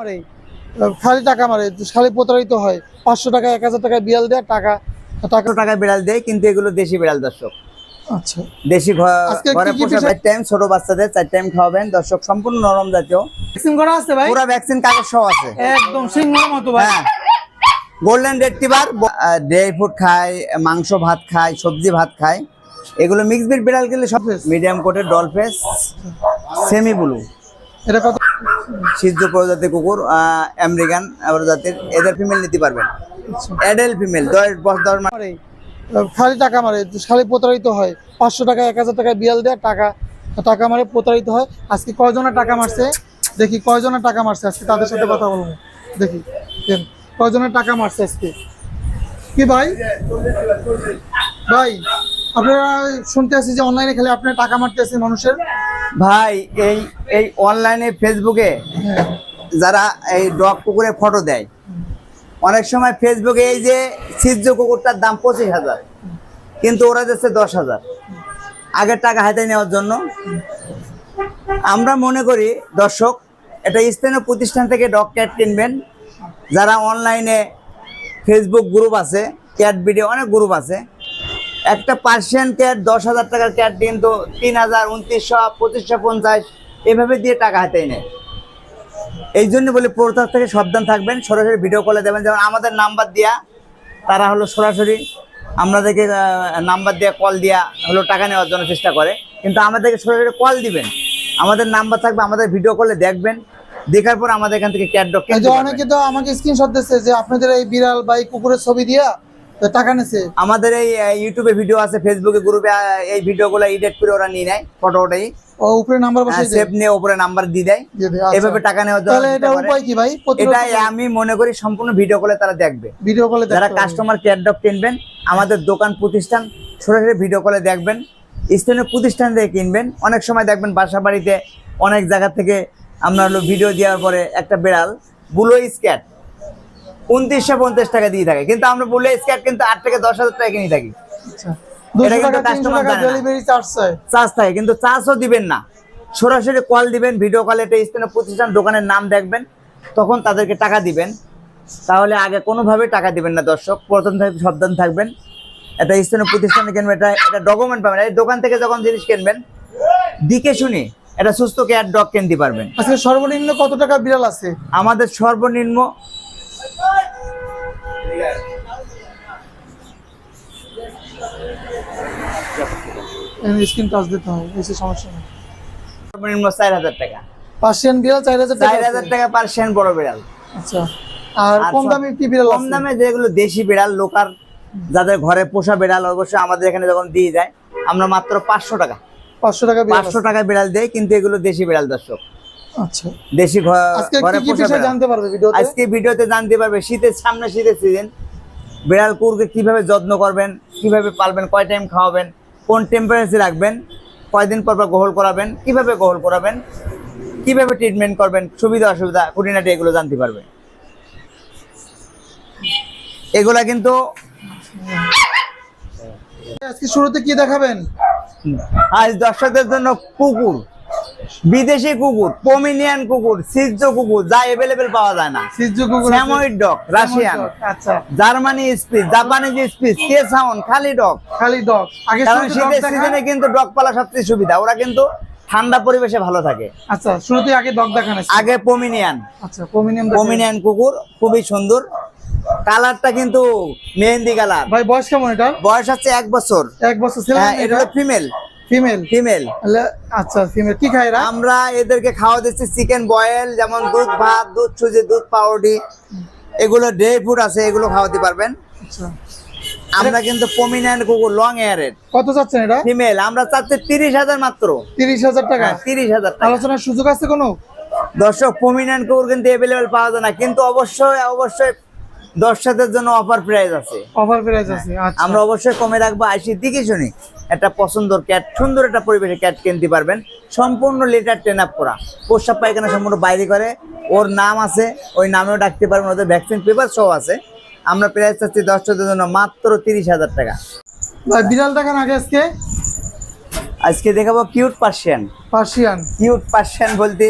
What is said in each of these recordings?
মারে খালি টাকা মারে খালি প্রতারিত হয়। পাঁচশো টাকা এক হাজার টাকা বিয়াল দেয় টাকা টাকা টাকা বিড়াল দেয় কিন্তু এগুলো দেশি বিড়াল দর্শক। আচ্ছা। দেশি ঘরে কি কি পোষা চার টাইম ছোট বাচ্চাদের চার টাইম খাওয়াবেন। দর্শক সম্পূর্ণ নরম জাতীয়। ভ্যাকসিন করা আছে ভাই? পুরো ভ্যাকসিন কাগজ সহ আছে। একদম সিংহের মতো ভাই। হ্যাঁ। গোল্ডেন রেডটিভার ড্রাই ফ্রুট খায় মাংস ভাত খায় সবজি ভাত খায়। এগুলো মিক্স বিট বিড়াল গেলে সব মিডিয়াম কোটের ডলফেস সেমি ব্লু এটা কত? সিদ্ধ প্রজাতির কুকুর আমেরিকান প্রজাতির এদের ফিমেল নিতে পারবেন। আচ্ছা। অ্যাডেল ফিমেল দশ দশ দশ মাস। খালি টাকা মারে। খালি প্রতারিত হয়। পাঁচশো টাকা এক হাজার টাকা বিয়াল দেয় টাকা টাকা মারে প্রতারিত হয়। আজকে কয়জনের টাকা মারছে? দেখি কয়জনের টাকা মারছে? আজকে তাদের সাথে কথা বলব। দেখি কয়জনের টাকা মারছে আজকে? কি ভাই? ভাই আপনারা যে অনলাইনে খেলে টাকা মানুষের। ভাই, এই এই অনলাইনে ফেসবুকে যারা এই ডগ ফটো দেয়, অনেক সময় ফেসবুকে এই যে কুকুরটার দাম পঁচিশ হাজার, কিন্তু ওরা যাচ্ছে দশ হাজার। আগের টাকা হাতে নেওয়ার জন্য। আমরা মনে করি, দর্শক, এটা স্থানীয় প্রতিষ্ঠান থেকে ডগ ক্যাট কিনবেন। যারা অনলাইনে ফেসবুক গ্রুপ আছে ক্যাট ভিডিও অনেক গ্রুপ আছে। একটা পার্সিয়ান ক্যাট দশ হাজার টাকার ক্যাট কিন্তু তিন হাজার উনত্রিশশো পঁচিশশো পঞ্চাশ এভাবে দিয়ে টাকা হাতে নেয়। এই জন্য বলি প্রথার থেকে সাবধান থাকবেন সরাসরি ভিডিও কলে দেবেন যেমন আমাদের নাম্বার দেওয়া তারা হলো সরাসরি আমাদেরকে নাম্বার দিয়ে কল দিয়া হলো টাকা নেওয়ার জন্য চেষ্টা করে। কিন্তু আমাদেরকে সরাসরি কল দিবেন। আমাদের নাম্বার থাকবে আমাদের ভিডিও কলে দেখবেন। দেখার পর আমাদের এখান থেকে ক্যাট ডক অনেকে তো আমাকে স্ক্রিনশট দিচ্ছে যে আপনাদের এই বিড়াল বা এই কুকুরের ছবি দিয়া তো টাকা নেছে? আমাদের এই ইউটিউবে ভিডিও আছে ফেসবুকে গ্রুপে এই ভিডিওগুলো এডিট করে ওরা নিয়ে নেয় ফটো ওটাই। ও উপরে নাম্বার বসিয়ে সেভ নিয়ে উপরে নাম্বার দিয়ে দেয়। আচ্ছা। এভাবে টাকা নেওয়ার তাহলে এটা উপায় কি ভাই? এটাই আমি মনে করি সম্পূর্ণ ভিডিও কলে তারা দেখবে। ভিডিও কলে যারা কাস্টমার কেয়ার ডগ কিনবেন আমাদের দোকান প্রতিষ্ঠান সরাসরি ভিডিও কলে দেখবেন। স্থানীয় প্রতিষ্ঠান থেকে কিনবেন। অনেক সময় দেখবেন বাসা বাড়িতে অনেক জায়গা থেকে আমরা হলো ভিডিও দেওয়ার পরে একটা বেড়াল বুলো স্ক্যাট উনত্রিশশো পঞ্চাশ টাকা দিয়ে থাকে। কিন্তু আমরা বুলো স্ক্যাট কিন্তু আট থেকে দশ হাজার টাকা কিনে থাকি। আচ্ছা। 200 এটা কিন্তু টাকা 300 customer টাকা জানে না। ডেলিভারি চার্জ থাকে কিন্তু চার্জও দিবেন না। সরাসরি কল দিবেন ভিডিও কলে একটা স্থানীয় প্রতিষ্ঠান দোকানের নাম দেখবেন তখন তাদেরকে টাকা দিবেন। তাহলে আগে কোনোভাবে টাকা দিবেন না দর্শক প্রথম থেকে সাবধান থাকবেন। একটা স্থানীয় প্রতিষ্ঠানে কিনবেন এটা এটা ডকুমেন্ট পাবেন। এই দোকান থেকে যখন জিনিস কিনবেন দিকে শুনে এটা সুস্থ কেয়ার ডগ কিনতে পারবেন। আজকে সর্বনিম্ন কত টাকা বিড়াল আছে? আমাদের সর্বনিম্ন স্ক্রিন টাচ দিতে হয় বেশি সমস্যা নেই। সর্বনিম্ন চার হাজার টাকা। পার্সিয়ান বিড়াল চার হাজার চার হাজার টাকা পার বড় বিড়াল। আচ্ছা আর আর কম দামে কি বিড়াল কম দামে যেগুলো দেশি বিড়াল লোকাল যাদের ঘরে পোষা বিড়াল অবশ্যই আমাদের এখানে যখন দিয়ে যায় আমরা মাত্র পাঁচশো টাকা। পাঁচশো টাকা পাঁচশো টাকা বিড়াল দেয় কিন্তু এগুলো দেশি বিড়াল দর্শক। আচ্ছা। দেশি ঘরে কি কি পোষা জানতে পারবে ভিডিওতে? আজকে ভিডিওতে জানতে পারবে শীতের সামনে শীতের সিজন বিড়াল কুকুরকে কীভাবে যত্ন করবেন কীভাবে পালবেন কয় টাইম খাওয়াবেন কোন টেম্পারেচার রাখবেন কয়দিন পর পর গোহল করাবেন কীভাবে গোহল করাবেন কীভাবে ট্রিটমেন্ট করবেন সুবিধা অসুবিধা খুঁটিনাটি এগুলো জানতে পারবেন এগুলা কিন্তু আজকে শুরুতে কি দেখাবেন? আজ দর্শকদের জন্য কুকুর বিদেশি কুকুর পমিনিয়ান কুকুর সিজ্জ কুকুর যা এভেলেবেল পাওয়া যায় না। সিজু কুকুর। স্যাময়েড ডগ রাশিয়ান আচ্ছা। জার্মানি স্পিচ জাপানিজ স্পিচ কে সাউন্ড খালি ডগ খালি ডগ আগে শীতের সিজনে কিন্তু ডগ পালা সবচেয়ে সুবিধা। ওরা কিন্তু ঠান্ডা পরিবেশে ভালো থাকে। আচ্ছা শুরুতে আগে ডগ দেখান। আগে পমিনিয়ান আচ্ছা পমিনিয়াম পমিনিয়ান কুকুর খুবই সুন্দর। কালারটা কিন্তু মেহেন্দি কালার ভাই বয়স কেমন এটা? বয়স হচ্ছে এক বছর। এক বছর ছেলে হ্যাঁ এটা ফিমেল ফিমেল ফিমেল আচ্ছা ফিমেল কি খায় আমরা এদেরকে খাওয়া দিচ্ছি চিকেন বয়েল যেমন দুধ ভাত দুধ সুজি দুধ পাউডি এগুলো ড্রাই ফ্রুট আছে এগুলো খাওয়াতে পারবেন। আচ্ছা। আমরা কিন্তু পমিনান্ট কুকুর লং এয়ারের কত চাচ্ছেন এটা ফিমেল আমরা চাচ্ছি তিরিশ হাজার মাত্র। তিরিশ হাজার টাকা? হ্যাঁ, তিরিশ হাজার আলোচনার সুযোগ আছে কোনো? দর্শক পমিনান্ট কুকুর কিন্তু অ্যাভেলেবেল পাওয়া যায় না কিন্তু অবশ্যই অবশ্যই দর্শকদের জন্য অফার প্রাইস আছে। অফার প্রাইস আছে আচ্ছা। আমরা অবশ্যই কমে রাখব আইসি দিকে শুনি। একটা পছন্দর ক্যাট সুন্দর একটা পরিবেশে ক্যাট কিনতে পারবেন। সম্পূর্ণ লেটার টেন আপ করা। প্রস্রাব পায়খানা সম্পূর্ণ বাইরে করে। ওর নাম আছে ওই নামেও ডাকতে পারবেন ওদের ভ্যাকসিন পেপার সহ আছে। আমরা প্রাইস চাচ্ছি দর্শকদের জন্য মাত্র তিরিশ হাজার টাকা। বিড়াল দেখান আগে আজকে। আজকে দেখাবো cute Persian Persian cute Persian বলতে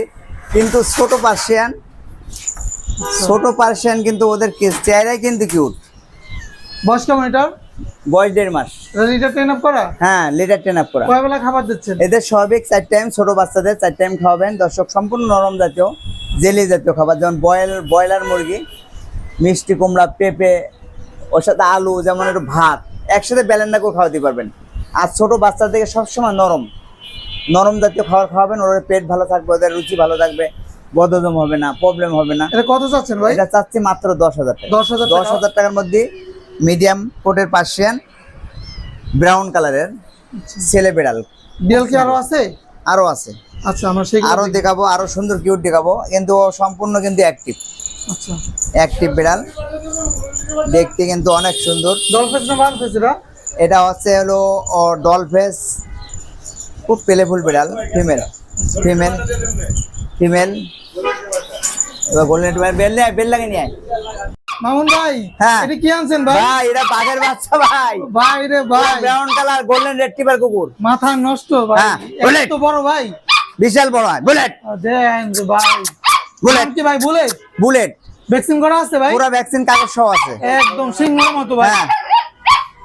কিন্তু ছোট পার্সিয়ান ছোট পার্সিয়ান কিন্তু ওদের চেহারাই কিন্তু কিউট বয়স কেমন এটার? বয়স দেড় মাস। লিটার ট্রেন আপ করা? হ্যাঁ লিটার টেন আপ করা। খাবার দিচ্ছেন? এদের স্বাভাবিক চার টাইম ছোট বাচ্চাদের চার টাইম খাওয়াবেন। দর্শক সম্পূর্ণ নরম জাতীয় জেলি জাতীয় খাবার যেমন বয়েল ব্রয়লার মুরগি মিষ্টি কুমড়া পেঁপে ওর সাথে আলু যেমন একটু ভাত একসাথে ব্যালেন্ডা করে খাওয়াতে পারবেন। আর ছোট বাচ্চা থেকে সবসময় নরম নরম জাতীয় খাবার খাওয়াবেন। ওদের পেট ভালো থাকবে ওদের রুচি ভালো থাকবে বদহজম হবে না প্রবলেম হবে না। এটা কত চাচ্ছেন ভাই? এটা চাচ্ছি মাত্র দশ হাজার টাকা। 10,000 দশ হাজার টাকার মধ্যে মিডিয়াম কোটের পার্সিয়ান ব্রাউন কালারের ছেলে বেড়াল। বিড়াল কি আরও আছে? আরও আছে। আচ্ছা আমরা সেগুলো আরও দেখাবো আরও সুন্দর কিউট দেখাবো। কিন্তু সম্পূর্ণ কিন্তু অ্যাক্টিভ আচ্ছা। অ্যাক্টিভ বিড়াল। দেখতে কিন্তু অনেক সুন্দর। ডলফেস না বান ফেস এটা? এটা হচ্ছে হলো ডলফেস খুব পেলেফুল বিড়াল ফিমেল ফিমেল ফিমেল এবার গোল্ডেন বেল বেল লাগে নিয়ে। মামুন ভাই হ্যাঁ। এটা কি আনছেন ভাই? ভাই এটা বাঘের বাচ্চা ভাই। ভাই রে ভাই। ব্রাউন কালার গোল্ডেন রেট্রিভার কুকুর। মাথা নষ্ট ভাই। হ্যাঁ, এত। বড় ভাই। বিশাল বড় হয় বুলেট দেন ভাই। বুলেট কি ভাই বুলেট বুলেট ভ্যাকসিন করা আছে ভাই? পুরো ভ্যাকসিন কাগজ সহ আছে। একদম সিংহের মতো ভাই। হ্যাঁ।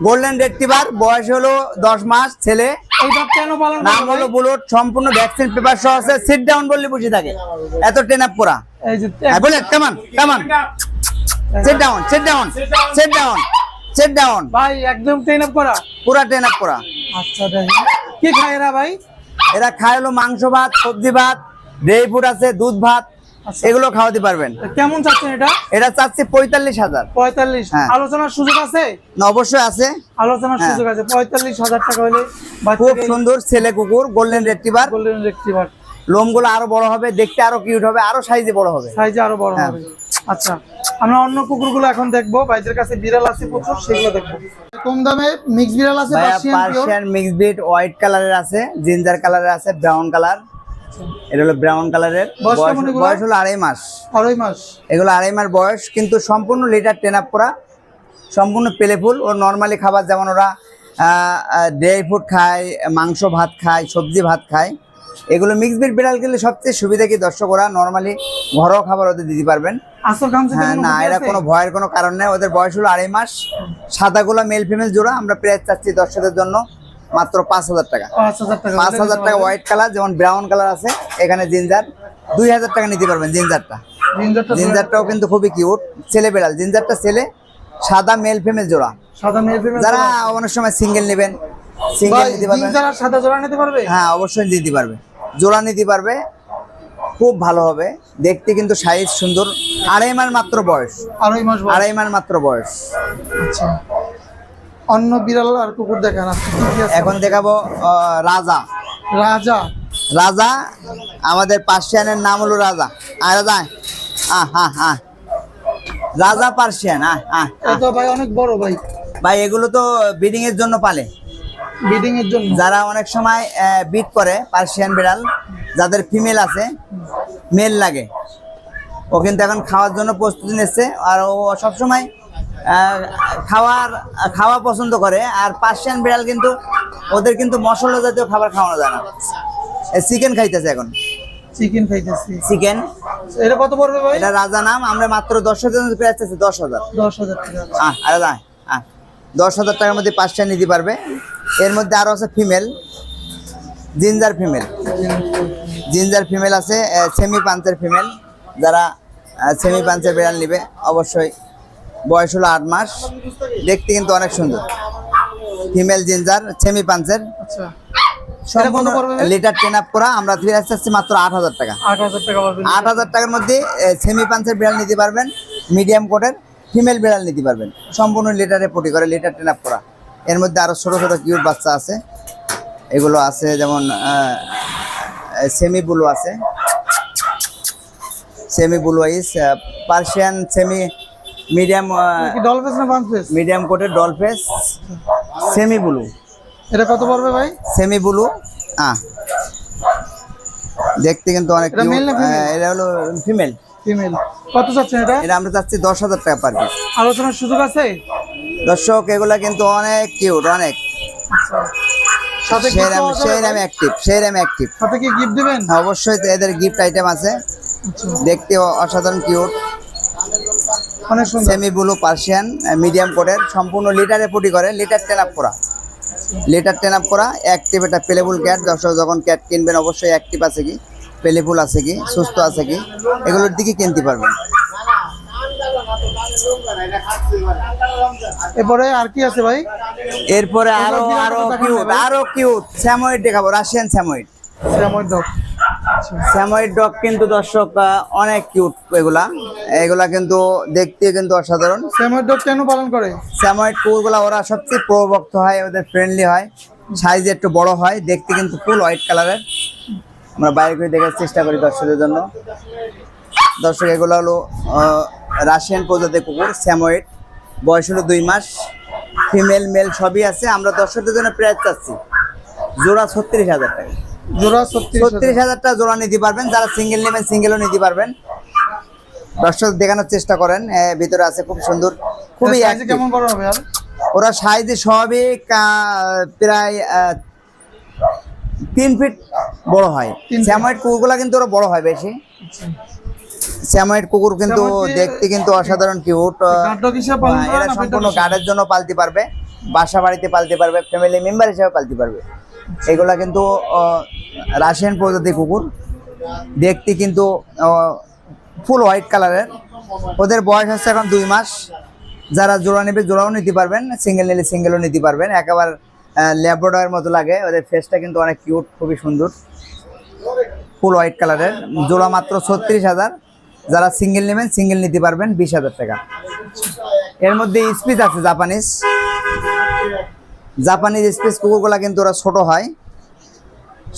গোল্ডেন রেট্রিভার বয়স হলো দশ মাস ছেলে। এইটা কেন পালন নাম হলো বুলেট সম্পূর্ণ ভ্যাকসিন পেপার সহ আছে। সিট ডাউন বললে বসে থাকে। এত ট্রেন আপ করা। এই যে বুলেট কেমন কেমন sit down sit down sit down sit down ভাই একদম ট্রেন আপ করা। পুরা ট্রেন আপ করা। আচ্ছা দেখেন কি খায় এরা ভাই? এরা খায় হলো মাংস ভাত সবজি ভাত ড্রাই ফ্রুট আছে দুধ ভাত আচ্ছা। এগুলো খাওয়াতে পারবেন। কেমন চাচ্ছেন এটা? এটা চাচ্ছি পঁয়তাল্লিশ হাজার। পঁয়তাল্লিশ। হ্যাঁ। আলোচনার সুযোগ আছে? না, অবশ্যই আছে। আলোচনার হ্যাঁ। সুযোগ আছে। পঁয়তাল্লিশ হাজার টাকা হলে খুব সুন্দর ছেলে কুকুর গোল্ডেন রেট্রিভার গোল্ডেন রেক্টিভার লোমগুলো আরও বড় হবে দেখতে আরও কিউট হবে আরও সাইজে বড় হবে। সাইজে আরও বড় হ্যাঁ। হবে। আচ্ছা আমরা অন্য কুকুরগুলো এখন দেখব। ভাইদের কাছে বিড়াল আছে প্রচুর সেগুলো দেখব। কম দামে মিক্স বিড়াল আছে পার্সিয়ান পার্সিয়ান মিক্স বিট হোয়াইট কালারের আছে জিঞ্জার কালারের আছে ব্রাউন কালার এটা হলো ব্রাউন কালারের বয়স হলো আড়াই মাস। আড়াই মাস। এগুলো আড়াই মাস বয়স কিন্তু সম্পূর্ণ লিটার টেন আপ করা। সম্পূর্ণ পেলেফুল ও নর্মালি খাবার যেমন ওরা ড্রাই ফ্রুট খায় মাংস ভাত খায় সবজি ভাত খায়। এগুলো মিক্স বিট বিড়াল গেলে সবচেয়ে সুবিধা কি দর্শক ওরা নর্মালি ঘরোয়া খাবার ওদের দিতে পারবেন। আসল হ্যাঁ না এরা কোনো ভয়ের কোনো কারণ নেই। ওদের বয়স হলো আড়াই মাস। সাদাগুলো মেল ফিমেল জোড়া আমরা চাচ্ছি দর্শকদের জন্য মাত্র পাঁচ হাজার টাকা। পাঁচ হাজার টাকা। হোয়াইট কালার যেমন ব্রাউন কালার আছে এখানে জিঞ্জার দুই হাজার টাকা নিতে পারবেন জিঞ্জারটা জিঞ্জারটা জিঞ্জারটাও কিন্তু খুবই কিউট ছেলে বেড়াল। জিঞ্জারটা ছেলে সাদা মেল ফিমেল জোড়া। সাদা ফিমেল যারা অনেক সময় সিঙ্গেল নেবেন সিঙ্গেল নিতে পারবেন। জিঞ্জার সাদা জোড়া নিতে পারবে? হ্যাঁ অবশ্যই দিতে পারবে। জোড়া নিতে পারবে খুব ভালো হবে। দেখতে কিন্তু সাইজ সুন্দর। আড়াই মাস মাত্র বয়স। আড়াই মাস আড়াই মাস মাত্র বয়স। আচ্ছা। অন্য বিড়াল আর কুকুর দেখান এখন দেখাবো রাজা। রাজা? রাজা আমাদের পার্সিয়ানের নাম হলো রাজা। আয় রাজা। আহ হ্যাঁ হ্যাঁ রাজা পার্সিয়ান আহ আহ। এটা ভাই অনেক বড় ভাই। ভাই এগুলো তো ব্রিডিং এর জন্য পালে। ব্রিডিং এর জন্য? যারা অনেক সময় বিট করে পার্সিয়ান বিড়াল যাদের ফিমেল আছে মেল লাগে। ও কিন্তু এখন খাওয়ার জন্য প্রস্তুতি নিচ্ছে। আর ও সবসময় খাওয়ার খাওয়া পছন্দ করে। আর পার্সিয়ান বিড়াল কিন্তু ওদের কিন্তু মশলা জাতীয় খাবার খাওয়ানো যায় না। চিকেন খাইতেছে এখন। চিকেন খাইতেছি। চিকেন। এটা কত পড়বে ভাই? এটা রাজা নাম আমরা মাত্র দশ হাজার প্রাইস আছে দশ হাজার। দশ হাজার আরে আহ দশ হাজার টাকার মধ্যে পাঁচটা নিতে পারবে। এর মধ্যে আরও আছে female ginger female ginger female আছে সেমি পাঞ্চের ফিমেল যারা সেমি পাঞ্চের বিড়াল নিবে। অবশ্যই। বয়স হলো আট মাস। দেখতে কিন্তু অনেক সুন্দর। ফিমেল জিঞ্জার সেমি পাঞ্চের সম্পূর্ণ লিটার টেন আপ করা। আমরা ফিরে আসতে আসছি মাত্র আট হাজার টাকা। আট হাজার টাকার মধ্যে সেমি পাঞ্চের বিড়াল নিতে পারবেন। মিডিয়াম কোটের ফিমেল বিড়াল নিতে পারবেন। সম্পূর্ণ লিটারে পটি করে লিটার টেন আপ করা। এর মধ্যে আরও ছোটো ছোটো কিউট বাচ্চা আছে। এগুলো আছে যেমন সেমি বুলু আছে। Semi blue ice Persian semi medium কি ডলফেস না বানফেস মিডিয়াম কোটের ডলফেস সেমি বুলু এটা কত পড়বে ভাই? সেমি ব্লু আহ দেখতে কিন্তু অনেক এটা হলো ফিমেল ফিমেল কত চাচ্ছেন এটা? এটা আমরা চাচ্ছি দশ হাজার টাকা পার পিস আলোচনার সুযোগ আছে? দর্শক এগুলা কিন্তু অনেক কিউট অনেক। সেই? আমি অ্যাক্টিভ সেই আমি অ্যাক্টিভ সাথে কি গিফট দিবেন? অবশ্যই এদের গিফট আইটেম আছে। দেখতে অসাধারণ কিউট অনেক সুন্দর। সেমি ব্লু পার্সিয়ান মিডিয়াম কোটের সম্পূর্ণ লিটারে পটি করে লিটার টেন আপ করা। লিটার টেন আপ করা অ্যাক্টিভ এটা প্লেবুল ক্যাট দর্শক যখন ক্যাট কিনবেন অবশ্যই অ্যাক্টিভ আছে কি প্লেবুল আছে কি সুস্থ আছে কি এগুলোর দিকে কিনতে পারবেন। এরপরে আর কি আছে ভাই? এরপরে আরও আরও কিউট? আরও কিউট স্যাময়েড দেখাবো রাশিয়ান স্যাময়েড শ্যামর ডগ স্যাময়েড ডগ কিন্তু দর্শক অনেক কিউট এগুলা। এগুলা কিন্তু দেখতে কিন্তু অসাধারণ। শ্যামর ডগ কেন পালন করে? স্যাময়েড কুকুরগুলা ওরা সবচেয়ে প্রভক্ত হয় ওদের ফ্রেন্ডলি হয়। সাইজ একটু বড় হয় দেখতে কিন্তু ফুল হোয়াইট কালারের আমরা বাইরে করে দেখার চেষ্টা করি দর্শকদের জন্য। দর্শক এগুলো হলো রাশিয়ান প্রজাতির কুকুর স্যাময়েড বয়স হলো দুই মাস। ফিমেল মেল সবই আছে। আমরা দর্শকদের জন্য প্রাইস চাচ্ছি। জোড়া ছত্রিশ হাজার টাকা। জোড়া ছত্রিশ ছত্রিশ হাজার টাকা জোড়া নিতে পারবেন। যারা সিঙ্গেল নেবেন সিঙ্গেলও নিতে পারবেন। দর্শক দেখানোর চেষ্টা করেন। ভিতরে আছে খুব সুন্দর খুবই কেমন বড় হবে ওরা সাইজে স্বাভাবিক প্রায় তিন ফিট বড় হয়। স্যাময়েড কুকুরগুলা কিন্তু ওরা বড় হয় বেশি। স্যাময়েড কুকুর কিন্তু দেখতে কিন্তু অসাধারণ কিউট এরা সম্পূর্ণ গার্ডের জন্য পালতে পারবে। বাসা বাড়িতে পালতে পারবে ফ্যামিলি মেম্বার হিসেবে পালতে পারবে। এগুলা কিন্তু রাশিয়ান প্রজাতির কুকুর। দেখতে কিন্তু ফুল হোয়াইট কালারের। ওদের বয়স হচ্ছে এখন দুই মাস। যারা জোড়া নেবে, জোড়াও নিতে পারবেন। সিঙ্গেল নিলে সিঙ্গেলও নিতে পারবেন। একেবারে ল্যাবরেটরের মতো লাগে। ওদের ফেসটা কিন্তু অনেক কিউট খুবই সুন্দর। ফুল হোয়াইট কালারের। জোড়া মাত্র ছত্রিশ হাজার। যারা সিঙ্গেল নেবেন, সিঙ্গেল নিতে পারবেন বিশ হাজার টাকা। এর মধ্যে স্পিচ আছে জাপানিজ। জাপানিজ স্পেস কুকুরগুলা কিন্তু ওরা ছোট হয়।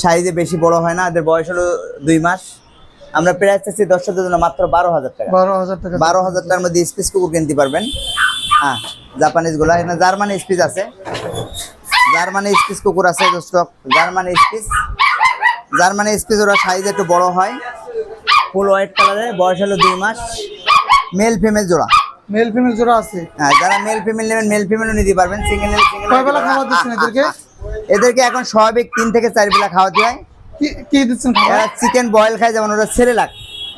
সাইজে বেশি বড় হয় না এদের বয়স হলো দুই মাস। আমরা প্রাইস চাচ্ছি দর্শকদের জন্য মাত্র বারো হাজার টাকা। বারো হাজার টাকা। বারো হাজার টাকার মধ্যে স্পেস কুকুর কিনতে পারবেন। হ্যাঁ জাপানিজগুলা এখানে জার্মানি স্পিস আছে। জার্মানি স্পিচ কুকুর আছে দর্শক জার্মানি স্পিস জার্মানি স্পিচ ওরা সাইজ একটু বড় হয়। ফুল হোয়াইট কালারের বয়স হলো দুই মাস। মেল ফিমেল জোড়া। মেল ফিমেল জোড়া আছে? হ্যাঁ যারা মেল ফিমেল নেবেন মেল ফিমেলও নিতে পারবেন সিঙ্গেল সিঙ্গেল কয় বেলা খাবার দিচ্ছেন এদেরকে? এদেরকে এখন স্বাভাবিক তিন থেকে চার বেলা খাওয়াতে হয়। কি কি দিচ্ছেন এরা চিকেন বয়েল খায় যেমন ওরা সেরেলাক।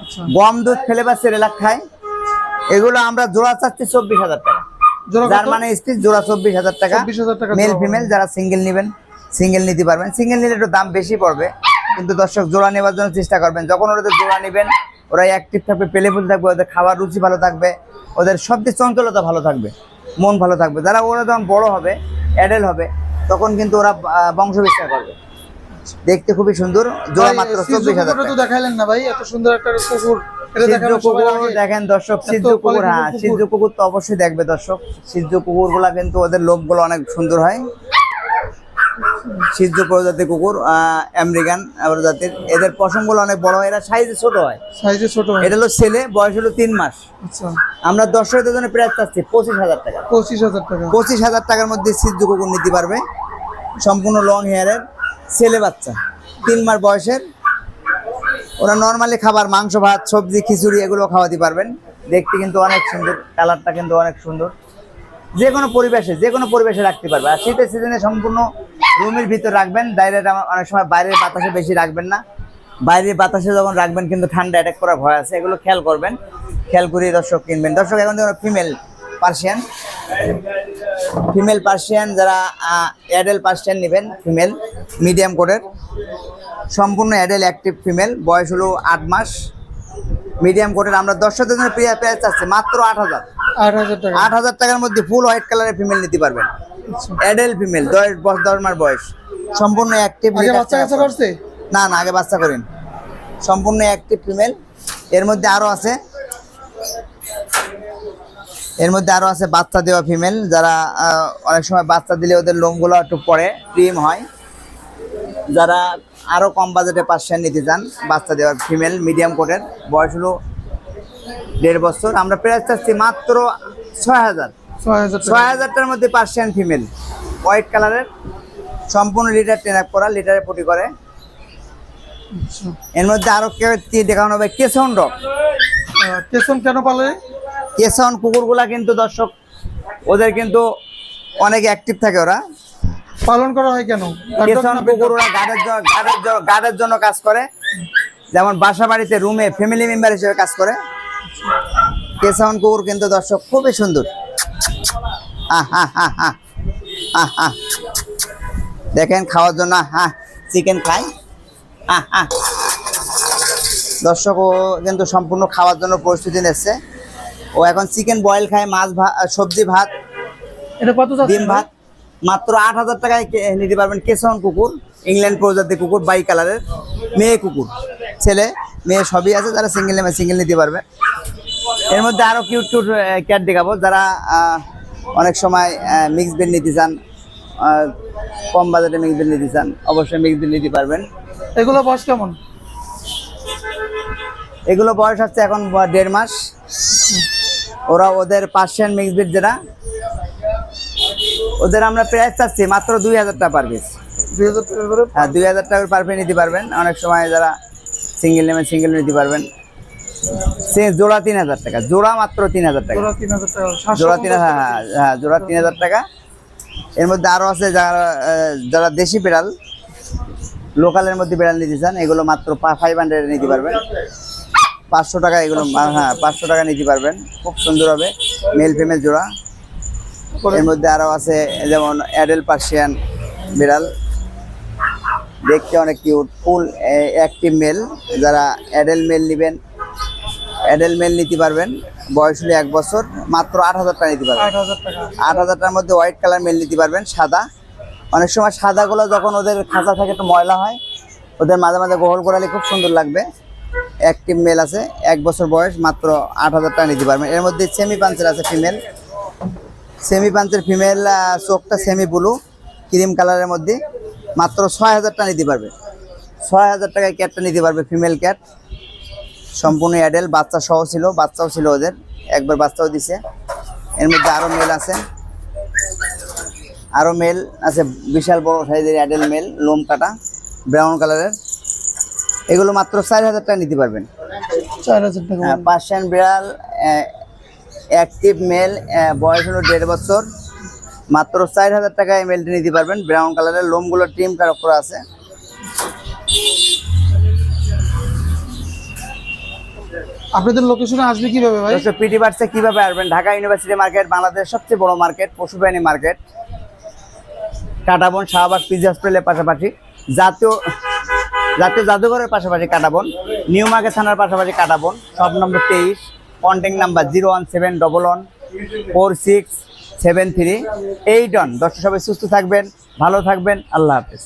আচ্ছা। গম দুধ ফেলে বা সেরেলাক খায়। এগুলো আমরা জোড়া চাচ্ছি চব্বিশ হাজার টাকা। জোড়া কত? জার্মানি স্পিচ জোড়া চব্বিশ হাজার টাকা। 24,000 টাকা মেল ফিমেল যারা সিঙ্গেল নেবেন সিঙ্গেল নিতে পারবেন। সিঙ্গেল নিলে একটু দাম বেশি পড়বে। কিন্তু দর্শক জোড়া নেওয়ার জন্য চেষ্টা করবেন। যখন ওরা জোড়া নেবেন ওরা অ্যাক্টিভ থাকবে পেলেফুল থাকবে ওদের খাবার রুচি ভালো থাকবে ওদের সব দিক চঞ্চলতা ভালো থাকবে মন ভালো থাকবে। যারা ওরা যখন বড় হবে অ্যাডেল হবে তখন কিন্তু ওরা বংশ বিস্তার করবে। দেখতে খুবই সুন্দর জোড়া মাত্র চব্বিশ হাজার দেখাইলেন না ভাই এত সুন্দর একটা কুকুর। দেখেন দর্শক সিদ্ধ কুকুর হ্যাঁ সিদ্ধ কুকুর তো অবশ্যই দেখবে দর্শক। সিদ্ধ কুকুরগুলা কিন্তু ওদের লোভগুলো অনেক সুন্দর হয়। সিদ্ধ প্রজাতির কুকুর আমেরিকান প্রজাতির এদের পশমগুলো অনেক বড় হয় এরা সাইজে ছোট হয়। সাইজে ছোট হয়। এটা হলো ছেলে বয়স হলো তিন মাস। আচ্ছা। আমরা দর্শকদের জন্য প্রায় চাচ্ছি পঁচিশ হাজার টাকা। পঁচিশ হাজার টাকা। পঁচিশ হাজার টাকার মধ্যে সিদ্ধ কুকুর নিতে পারবে। সম্পূর্ণ লং হেয়ারের ছেলে বাচ্চা তিন মাস বয়সের। ওরা নর্মালি খাবার মাংস ভাত সবজি খিচুড়ি এগুলো খাওয়াতে পারবেন। দেখতে কিন্তু অনেক সুন্দর কালারটা কিন্তু অনেক সুন্দর। যে কোনো পরিবেশে যে কোনো পরিবেশে রাখতে পারবে। আর শীতের সিজনে সম্পূর্ণ রুমের ভিতর রাখবেন ডাইরেক্ট অনেক সময় বাইরের বাতাসে বেশি রাখবেন না। বাইরের বাতাসে যখন রাখবেন, কিন্তু ঠান্ডা অ্যাটাক করার ভয় আছে, এগুলো খেয়াল করবেন। খেয়াল করে দর্শক কিনবেন। দর্শক, এখন দেখুন ফিমেল পার্সিয়ান ফিমেল পার্সিয়ান যারা অ্যাডেল পার্সিয়ান নেবেন ফিমেল মিডিয়াম কোডের সম্পূর্ণ অ্যাডেল অ্যাক্টিভ ফিমেল বয়স হলো আট মাস। মিডিয়াম কোটের আমরা দর্শকদের জন্য প্রাইস চাচ্ছি, মাত্র আট হাজার। আট হাজার টাকার মধ্যে ফুল হোয়াইট কালারের ফিমেল নিতে পারবেন। আচ্ছা। অ্যাডেল ফিমেল দশ বছর দশ মাস বয়স। সম্পূর্ণ অ্যাক্টিভ না না আগে বাচ্চা করেন। সম্পূর্ণ অ্যাক্টিভ ফিমেল এর মধ্যে আরও আছে। এর মধ্যে আরও আছে বাচ্চা দেওয়া ফিমেল যারা অনেক সময় বাচ্চা দিলে ওদের লোমগুলো একটু পরে ক্রিম হয়। যারা আরও কম বাজেটে পার্সেন্ট নিতে চান বাচ্চা দেওয়ার ফিমেল মিডিয়াম কোটের বয়স হলো দেড় বছর। আমরা প্রাইস চাচ্ছি মাত্র ছয় হাজার। ছয় হাজারটার মধ্যে পার্সিয়ান ফিমেল হোয়াইট কালারের সম্পূর্ণ লিটার আপ করা লিটারে পটি করে। আচ্ছা। এর মধ্যে আরও কেউ দেখানো হবে? কেসন ডগ আহ, কেসন কেন পালে? কেসন কুকুরগুলা কিন্তু দর্শক ওদের কিন্তু অনেক অ্যাক্টিভ থাকে ওরা। পালন করা হয় কেন? কেসন কুকুর ওরা গার্ডের জন্য গার্ডের জন্য কাজ করে। যেমন বাসা বাড়িতে রুমে ফ্যামিলি মেম্বার হিসেবে কাজ করে। কেসাউন কুকুর কিন্তু দর্শক খুবই সুন্দর। দেখেন খাওয়ার জন্য হ্যাঁ চিকেন খাই। দর্শক ও কিন্তু সম্পূর্ণ খাওয়ার জন্য প্রস্তুতি নিচ্ছে। ও এখন চিকেন বয়েল খায় মাছ ভাত সবজি ভাত এটা কত ডিম ভাত। মাত্র আট হাজার টাকায় নিতে পারবেন কেসন কুকুর ইংল্যান্ড প্রজাতির কুকুর বাই কালারের মেয়ে কুকুর। ছেলে মেয়ে সবই আছে যারা সিঙ্গেল নেমে সিঙ্গেল নিতে পারবে। এর মধ্যে আরও কিউট কিউট ক্যাট দেখাবো যারা অনেক সময় মিক্স বেড নিতে চান কম বাজেটে মিক্স বেড নিতে চান অবশ্যই মিক্স বেড নিতে পারবেন। এগুলো বয়স কেমন? এগুলো বয়স হচ্ছে এখন দেড় মাস। ওরা ওদের পার্সিয়ান মিক্স বিট যেটা ওদের আমরা প্রাইস চাচ্ছি মাত্র দুই হাজার টাকা পার পিস দুই হাজার টাকা হ্যাঁ দুই হাজার টাকার পার পিস নিতে পারবেন। অনেক সময় যারা সিঙ্গেল নেবেন সিঙ্গেল নিতে পারবেন। সে জোড়া তিন হাজার টাকা জোড়া মাত্র তিন হাজার টাকা। জোড়া তিন হাজার হ্যাঁ হ্যাঁ জোড়া তিন হাজার টাকা। এর মধ্যে আরও আছে যারা যারা দেশি বিড়াল লোকালের মধ্যে বিড়াল নিতে চান এগুলো মাত্র ফাইভ হান্ড্রেড নিতে পারবেন। পাঁচশো টাকা এগুলো হ্যাঁ পাঁচশো টাকা নিতে পারবেন। খুব সুন্দর হবে মেল ফিমেল জোড়া। এর মধ্যে আরও আছে যেমন অ্যাডেল পার্সিয়ান বিড়াল। দেখতে অনেক কিউট ফুল অ্যাক্টিভ মেল যারা অ্যাডেল মেল নেবেন অ্যাডেল মেল নিতে পারবেন বয়স হলে এক বছর মাত্র আট হাজার টাকা নিতে পারবেন। আট হাজার টাকা। আট হাজারটার মধ্যে হোয়াইট কালার মেল নিতে পারবেন সাদা। অনেক সময় সাদাগুলো যখন ওদের খাঁচা থাকে একটু ময়লা হয় ওদের মাঝে মাঝে গোহল করালে খুব সুন্দর লাগবে। অ্যাক্টিভ মেল আছে এক বছর বয়স মাত্র আট হাজার টাকা নিতে পারবেন। এর মধ্যে সেমি পাঞ্চের আছে ফিমেল সেমি পাঞ্চের ফিমেল চোখটা সেমি ব্লু ক্রিম কালারের মধ্যে। মাত্র ছয় হাজার টাকা নিতে পারবে। ছয় হাজার টাকায় ক্যাটটা নিতে পারবে ফিমেল ক্যাট সম্পূর্ণ অ্যাডেল বাচ্চা সহ ছিল বাচ্চাও ছিল ওদের। একবার বাচ্চাও দিছে। এর মধ্যে আরও মেল আছে। আরও মেল আছে বিশাল বড় সাইজের অ্যাডেল মেল লোম কাটা ব্রাউন কালারের এগুলো মাত্র চার হাজার টাকা নিতে পারবেন। চার হাজার টাকা। হ্যাঁ, পার্সিয়ান বিড়াল অ্যাক্টিভ মেল বয়স হলো দেড় বছর। মাত্র চার হাজার টাকায় মেলটি নিতে পারবেন। ব্রাউন কালারের লোমগুলো ট্রিম করা আছে। আপনাদের লোকেশনে আসবে কীভাবে ভাই? দর্শক পিটি বার্সে কীভাবে আসবেন? ঢাকা ইউনিভার্সিটি মার্কেট বাংলাদেশের সবচেয়ে বড় মার্কেট পশুপ্রাণী মার্কেট কাটাবন শাহবাগ পিজি হসপিটালের পাশাপাশি। জাতীয় জাতীয় জাদুঘরের পাশাপাশি কাটাবন নিউ মার্কেট থানার পাশাপাশি কাটাবন সব নম্বর তেইশ contact number zero one seven double one four six seven three eight one. দর্শক সবাই সুস্থ থাকবেন ভালো থাকবেন। আল্লাহ হাফেজ।